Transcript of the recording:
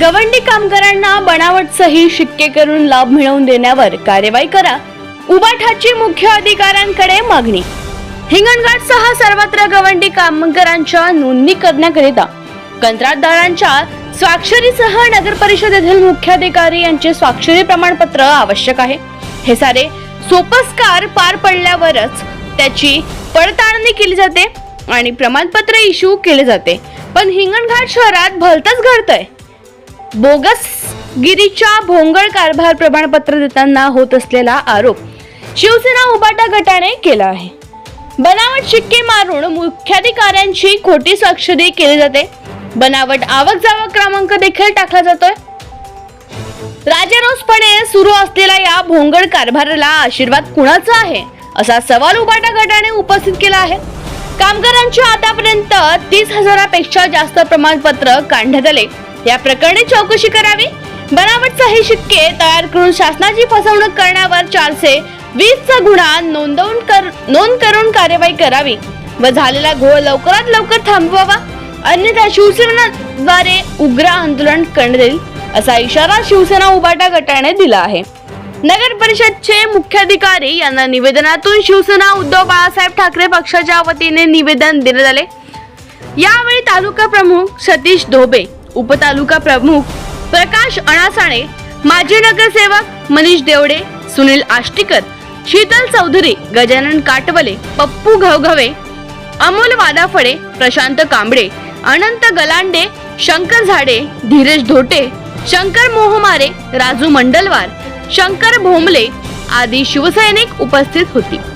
गवंडी कामगारांना बनावटसही शिक्के करून लाभ मिळवून देण्यावर कार्यवाही करा. उबाठाची मुख्य अधिकाऱ्यांकडे मागणी. हिंगणघाटसह सर्वत्र गवंडी कामगारांच्या नोंदणी करण्याकरिता कंत्राटदारांच्या स्वाक्षरीसह नगर परिषदेतील मुख्याधिकारी यांचे स्वाक्षरी प्रमाणपत्र आवश्यक आहे. हे सारे सोपस्कार पार पडल्यावरच त्याची पडताळणी केली जाते आणि प्रमाणपत्र इश्यू केले जाते. पण हिंगणघाट शहरात भलतच घडतंय. बोगस गिरीच्या भोंगळ कारभार प्रमाणपत्र देताना होत असलेला आरोप शिवसेना उबाटा गटाने केला आहे. बनावट शिक्के मारून मुख्याधिकाऱ्यांची खोटी स्वाक्षरी केली जाते. बनावट आवक जावक क्रमांक देखील टाकला जातोय. राजरोसपणे सुरू असलेल्या या भोंगळ कारभाराला आशीर्वाद कुणाचा आहे? असा सवाल उबाटा गटाने उपस्थित केला आहे. कामगारांची आतापर्यंत तीस हजारापेक्षा जास्त प्रमाणपत्र काढण्यात आले. या प्रकरणी चौकशी करावी. बनावट सही शिक्के तयार करून शासनाची फसवणूक करण्यावर चारशे वीसचा गुन्हा नोंदवून कर नोंद करून कार्यवाही करावी. व झालेला घोळ लवकरात लवकर थांबवावा. अन्यथा शिवसेनाद्वारे उग्र आंदोलन करण्यात येईल असा इशारा शिवसेना उबाटा गटाने दिला आहे. नगर परिषदचे मुख्याधिकारी यांना निवेदनातून शिवसेना उद्धव बाळासाहेब ठाकरे पक्षाच्या वतीने निवेदन देण्यात आले. यावेळी तालुका प्रमुख सतीश धोबे उपतालुका प्रमुख प्रकाश अणासाणे माजी नगरसेवक मनीष देवडे सुनील आष्टीकर शीतल चौधरी गजानन काटवले पप्पू घवघवे अमोल वादाफळे प्रशांत कांबळे अनंत गलांडे शंकर झाडे धीरज धोटे शंकर मोहमारे राजू मंडलवार शंकर भोमले आदी शिवसैनिक उपस्थित होती.